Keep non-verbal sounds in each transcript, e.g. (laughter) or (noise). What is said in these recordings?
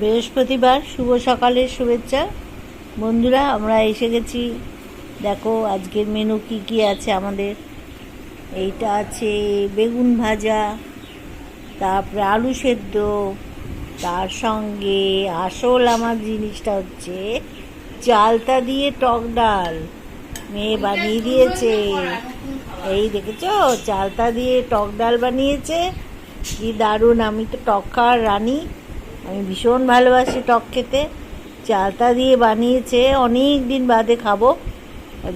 বৃহস্পতিবার, শুভ সকালের শুভেচ্ছা। বন্ধুরা, আমরা এসে গেছি। দেখো, আজকের মেনু কি কি আছে আমাদের। এইটা আছে বেগুন ভাজা, তারপরে আলু সেদ্ধ, তার সঙ্গে আসল আমার জিনিসটা হচ্ছে চালতা দিয়ে টক ডাল। মেয়ে বানিয়ে দিয়েছে। এই দেখেছ? চালতা দিয়ে টক ডাল বানিয়েছে। কি দারুণ! আমি তো টক খাওয়ার রানী। আমি ভীষণ ভালোবাসি টক খেতে। চালতা দিয়ে বানিয়েছে অনেক দিন বাদে খাব।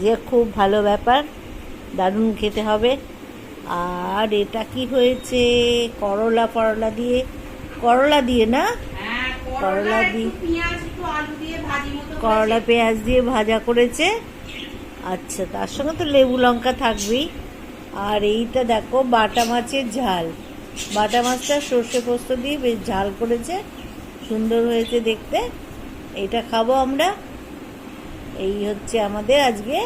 যে খুব ভালো ব্যাপার দারুণ খেতে হবে। আর এটা কি হয়েছে? করলা ফরলা দিয়ে। করলা দিয়ে না? হ্যাঁ, করলা দিয়ে। ভাজি মতো করলা পেঁয়াজ দিয়ে ভাজা করেছে। আচ্ছা তার সঙ্গে তো লেবু লঙ্কা থাকবেই। আর এইটা দেখো বাটা মাছের ঝাল। বাটা মাছটা সর্ষে পোস্ত দিয়ে বেশ ঝাল করেছে। সুন্দর হয়েছে দেখতে। এটা খাব আমরা। এই হচ্ছে আমাদের আজকে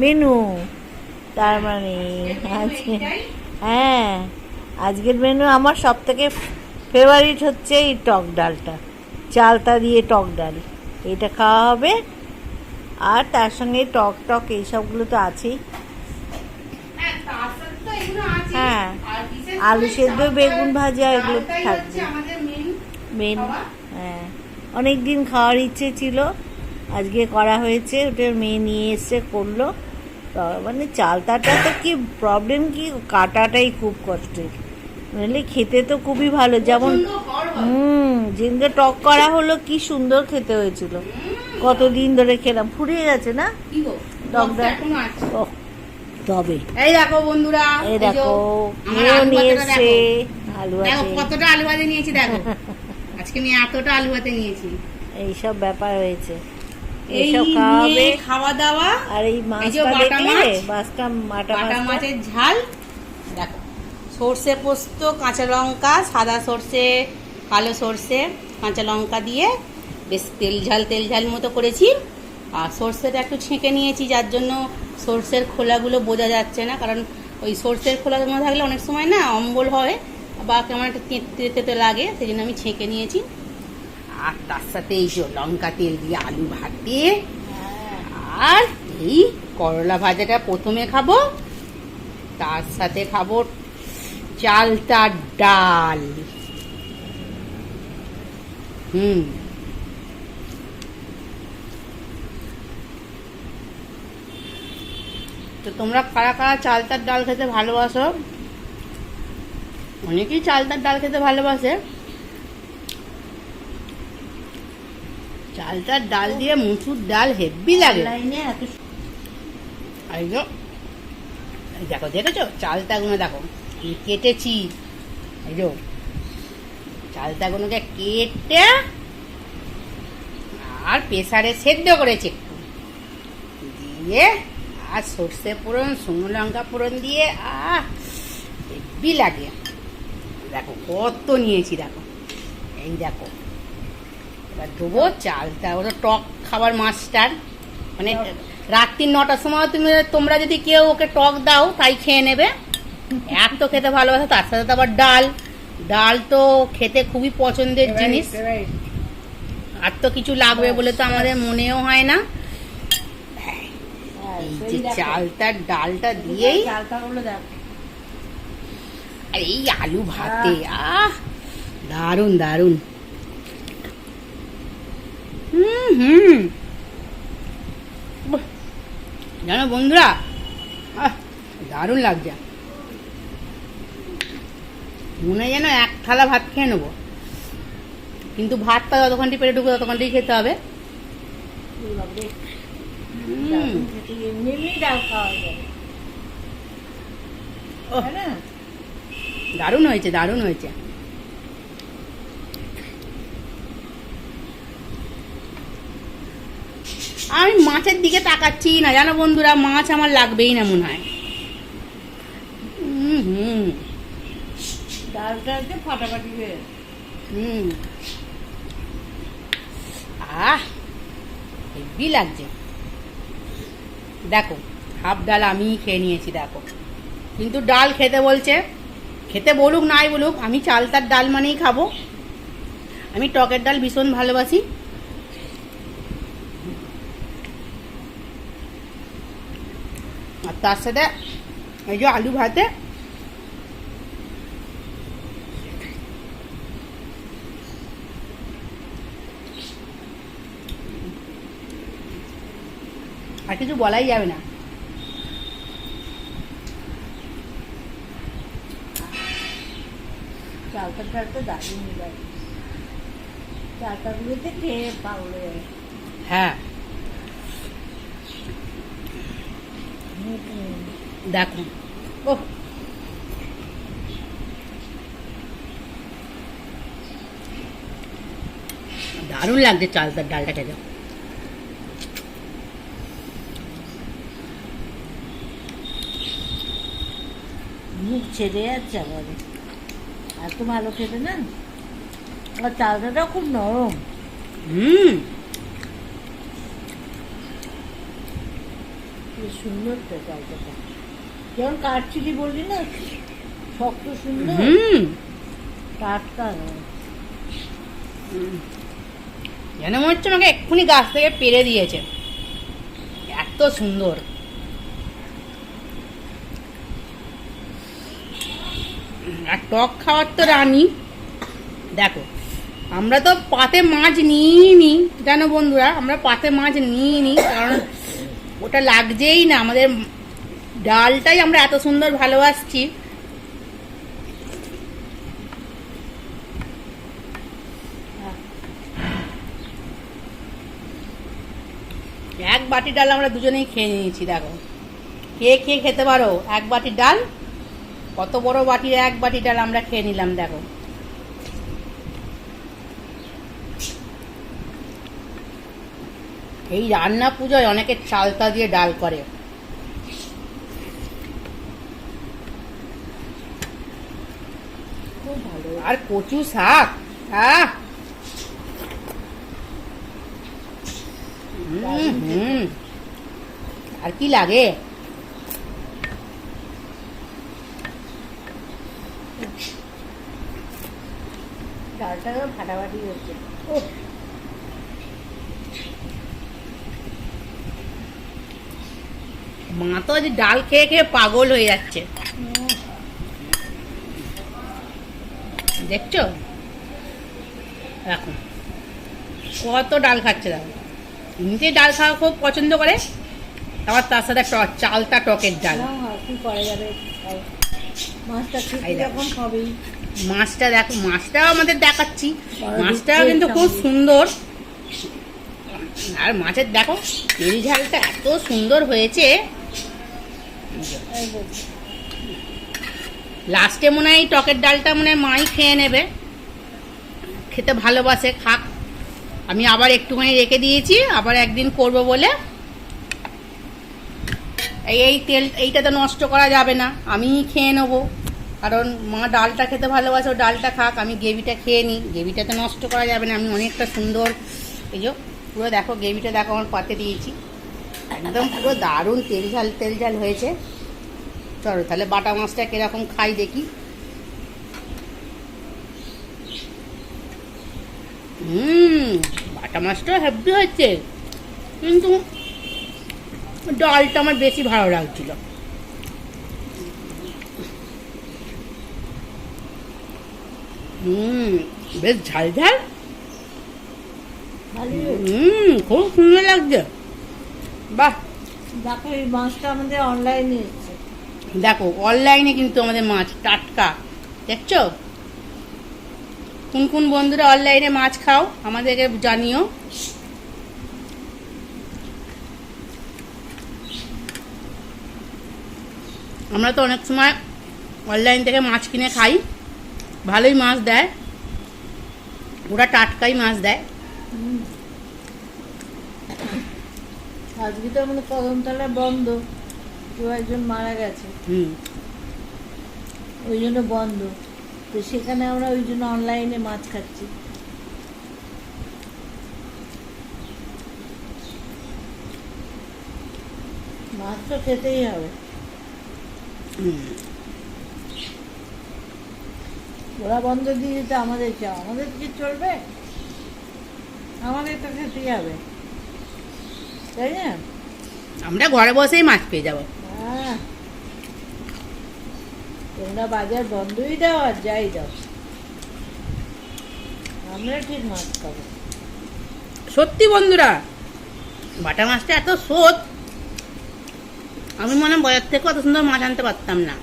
মেনু তার মানে আজকে হ্যাঁ আজকের মেনু আমার সব থেকে ফেভারিট হচ্ছে এই টক ডালটা। চালতা দিয়ে টক ডাল। এটা খাওয়া হবে। আর তার সঙ্গে টক টক এইসবগুলো তো আছেই। হ্যাঁ, তো আছেই। হ্যাঁ। আলু সেদ্ধ, বেগুন ভাজা এগুলো থাকবে। মেন অনেক দিন খাওয়ার ইচ্ছে ছিল। আজকে করা হয়েছে ওটা মেয়ে নিয়ে এসে করল। মানে চালতাটা তো কি প্রবলেম কি? কাটাটাই খুব কষ্টের। নইলে খেতে তো খুবই ভালো যেমন হুম যেদিনকে টক করা হলো কি সুন্দর খেতে হয়েছিল। কতদিন ধরে খেলাম ফুরিয়ে গেছে না? টকটা তবে। এই দেখো বন্ধুরা এই দেখো নিয়ে দেখো। আলু কতটা আলু ভাতে নিয়েছি দেখো। (laughs) আজকে আমি এতটা আলু ভাতে নিয়েছি। এইসব ব্যাপার হয়েছে। এইসব খাওয়াবে খাওয়া দাওয়া আর এই মাছটা দেখলে মাছটা মাটা মাছের ঝাল দেখো সর্ষে পোস্ত কাঁচা লঙ্কা সাদা সর্ষে কালো সর্ষে কাঁচা লঙ্কা দিয়ে বেশ তেল ঝাল তেল ঝাল মতো করেছি। আর সর্ষেটা একটু ছেঁকে নিয়েছি যার জন্য সর্ষের খোলাগুলো বোঝা যাচ্ছে না কারণ ওই সর্ষের খোলা থাকলে অনেক সময় না অম্বল হয়। বা কেমন একটা তেঁতে তেঁতে লাগে সেই জন্য আমি ছেঁকে নিয়েছি। আর তার সাথে এই লঙ্কা তেল দিয়ে আলু ভাতে আর এই করলা ভাজাটা প্রথমে খাব তার সাথে খাব চালতার ডাল। হুম। তো তোমরা কারা কারা চালতার ডাল খেতে ভালোবাসো? অনেকেই চালতার ডাল খেতে ভালোবাসে। চালতার ডাল দিয়ে মুসুর ডাল হেভি লাগে। এই দেখো দেখেছ? চালতাগুলো দেখো কেটেছি। এই যো চালতাগুলোকে কেটে আর প্রেসারে সেদ্ধ করেছি একটু। দিয়ে আর সর্ষে ফোড়ন শুকনো লঙ্কা ফোড়ন দিয়ে আহ হেভি লাগে। দেখো কত নিয়েছি দেখো। এই দেখো এবার দেবো। চালটা ওটা টক খাবার মাছটার মানে রাত্রি নটার সময় তুমি তোমরা যদি কেউ ওকে টক দাও তাই খেয়ে নেবে। এত খেতে ভালোবাসে তার সাথে তো আবার ডাল। ডাল তো খেতে খুবই পছন্দের জিনিস। আর তো কিছু লাগবে বলে তো আমাদের মনেও হয় না। এই যে চালটার ডালটা দিয়েই চালতাগুলো দেখ। আর এই আলু ভাতে আহ। দারুণ দারুণ হুম হুম জানো বন্ধুরা দারুণ লাগছে। মনে যেন এক থালা ভাত খেয়ে নেব। কিন্তু ভাতটা যতক্ষণটি পেটে ঢুকবে ততক্ষণটি খেতে হবে। হুম। দারুণ হয়েছে দারুণ হয়েছে। আমি মাছের দিকে তাকাচ্ছি না জানো বন্ধুরা মাছ আমার লাগবেই না মনে হয়। হুম। ডালটা ফাটাফাটি হয়ে হুম। আহ হেভি লাগছে। দেখো হাফ ডাল আমিই খেয়ে নিয়েছি দেখো। কিন্তু ডাল খেতে বলছে খেতে বলুক, নাই বলুক, আমি চালতার ডাল মানেই খাব। আমি টকের ডাল ভীষণ ভালোবাসি। আর তার সাথে এই যে আলু ভাতে, আর কিছু বলাই যাবে না। চালটা চালটা দারুণ লাগে চালটা গুলোতে খেয়ে পাগল হয়ে হ্যাঁ। হুম। দেখো। ও দারুণ লাগছে চালতার ডালটা খেতে। মুখ ছেড়ে যাচ্ছে আমাদের। এত ভালো খেতে না আর চালটাটাও খুব নরম। হুম। সুন্দর তো চালটাটা যেমন কাঠচিলি বললি না শক্ত সুন্দর। হুম। টাটকা। যেন মনে হচ্ছে আমাকে এক্ষুনি গাছ থেকে পেরে দিয়েছে। এত সুন্দর আর টক খাওয়ার তো রানী। দেখো, আমরা তো পাতে মাছ নিই নি জানো বন্ধুরা, আমরা পাতে মাছ নিই নি কারণ ওটা লাগছেই না। আমাদের ডালটাই আমরা এত সুন্দর ভালোবাসছি। এক বাটি ডাল আমরা দুজনেই খেয়ে নিয়েছি, দেখো। কে কে খেতে পারো? এক বাটি ডাল কত বড় বাটির এক বাটি ডাল আমরা খেয়ে নিলাম, দেখো। এই রান্না পুজোয় অনেকে চালতা দিয়ে ডাল করে। আর কচু শাক। আর কি লাগে? ফাটাফাটি হচ্ছে। উফ। মা তো আজ ডাল খেয়ে খেয়ে পাগল হয়ে যাচ্ছে। দেখছ? এখন কত ডাল খাচ্ছে দেখো। এমনিতে ডাল খাওয়া খুব পছন্দ করে আবার তার সাথে ট- চালটা টকের ডাল। কি করা যাবে? মাছটা যখন খাবেই মাছটা দেখো মাছটাও আমাদের দেখাচ্ছি। মাছটাও কিন্তু খুব সুন্দর। আর মাছের দেখো তেল ঝালটা এত সুন্দর হয়েছে। লাস্টে মনে হয় টকের ডালটা মনে হয় মাই খেয়ে নেবে। খেতে ভালোবাসে খাক। আমি আবার একটুখানি রেখে দিয়েছি আবার একদিন করব বলে। এই এই তেল এইটা তো নষ্ট করা যাবে না আমিই খেয়ে নেব। কারণ মা ডালটা খেতে ভালোবাসে, ও ডালটা খাক, আমি গ্রেভিটা খেয়ে নিই। গ্রেভিটা তো নষ্ট করা যাবে না, আমি অনেকটা সুন্দর। এই যে, পুরো দেখো, গ্রেভিটা দেখো, আমার পাতে দিয়েছি। একদম পুরো দারুণ তেল ঝাল তেল ঝাল হয়েছে। চলো, তাহলে বাটা মাছটা কীরকম খাই দেখি। হুম, বাটা মাছটা হেভি হয়েছে। কিন্তু ডালটা আমার বেশি ভালো লাগছিল। হুম বেশ ঝাল ঝাল। হুম খুব সুন্দর লাগছে। বাহ। দেখো এই মাছটা আমাদের অনলাইনে এসছে। দেখো অনলাইনে কিন্তু আমাদের মাছ টাটকা। দেখছ? কোন কোন বন্ধুরা অনলাইনে মাছ খাও আমাদেরকে জানিও। আমরা তো অনেক সময় অনলাইন থেকে মাছ কিনে খাই। ভালোই মাছ দেয়। ওরা টাটকাই মাছ দেয়। আজকে তো আমাদের কদমতলা বন্ধ। কেউ একজন মারা গেছে। হুম। ওই জন্য বন্ধ। তো সেখানে আমরা ওই জন্য অনলাইনে মাছ খাচ্ছি। মাছ তো খেতেই হবে। হুম। ওরা বন্ধ দিয়ে দিতে আমাদের চাও। আমাদের কি চলবে? আমাদের তো খেতেই হবে তাই না? আমরা ঘরে বসেই মাছ পেয়ে যাব। আহ, তোমরা বাজার বন্ধই দাও আর যাই দাও। আমরা ঠিক মাছ খাব। সত্যি বন্ধুরা বাটা মাছটা এত স্রোত। আমি মনে হয় বাজার থেকে অত সুন্দর মাছ আনতে পারতাম না।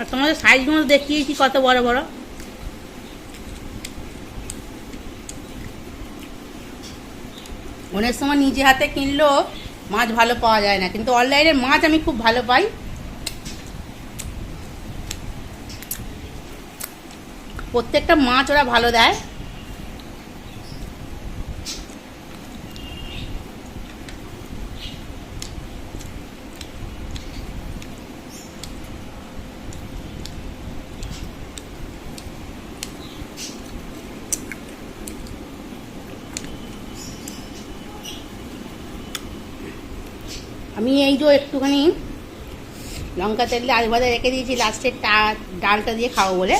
আর তোমাদের সাইজগুলো দেখিয়েছি কত বড় বড়। অনেক সময় নিজে হাতে কিনলেও মাছ ভালো পাওয়া যায় না, কিন্তু অনলাইনে মাছ আমি খুব ভালো পাই। প্রত্যেকটা মাছ ওরা ভালো দেয়। আমি এই যে একটুখানি লঙ্কা তেল দিয়ে আলু ভাজা রেখে দিয়েছি লাস্টের ডালটা দিয়ে খাব বলে।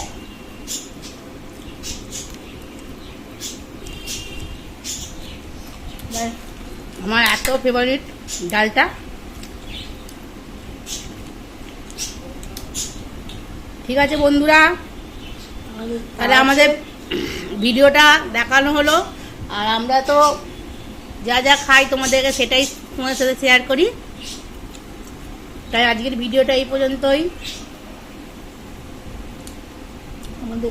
আমার এত ফেভারিট ডালটা। ঠিক আছে বন্ধুরা, তাহলে আমাদের ভিডিওটা দেখানো হলো। আর আমরা তো যা যা খাই তোমাদেরকে সেটাই তোমাদের সাথে শেয়ার করি। তাই আজকের ভিডিওটা এই পর্যন্তই।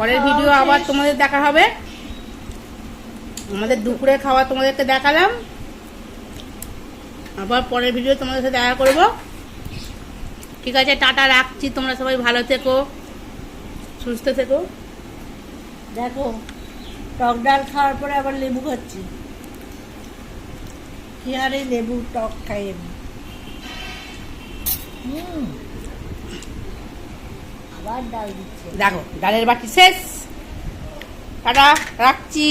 পরের ভিডিও আবার তোমাদের দেখা হবে। আমাদের দুপুরে খাওয়া তোমাদেরকে দেখালাম। আবার পরের ভিডিও তোমাদের সাথে দেখা করব। ঠিক আছে টাটা রাখছি। তোমরা সবাই ভালো থেকো সুস্থ থেকো। দেখো টক ডাল খাওয়ার পরে আবার লেবু খাচ্ছি। কি হারে লেবু টক খাই দেখো ডালের বাটি শেষ। টাটা রাখছি।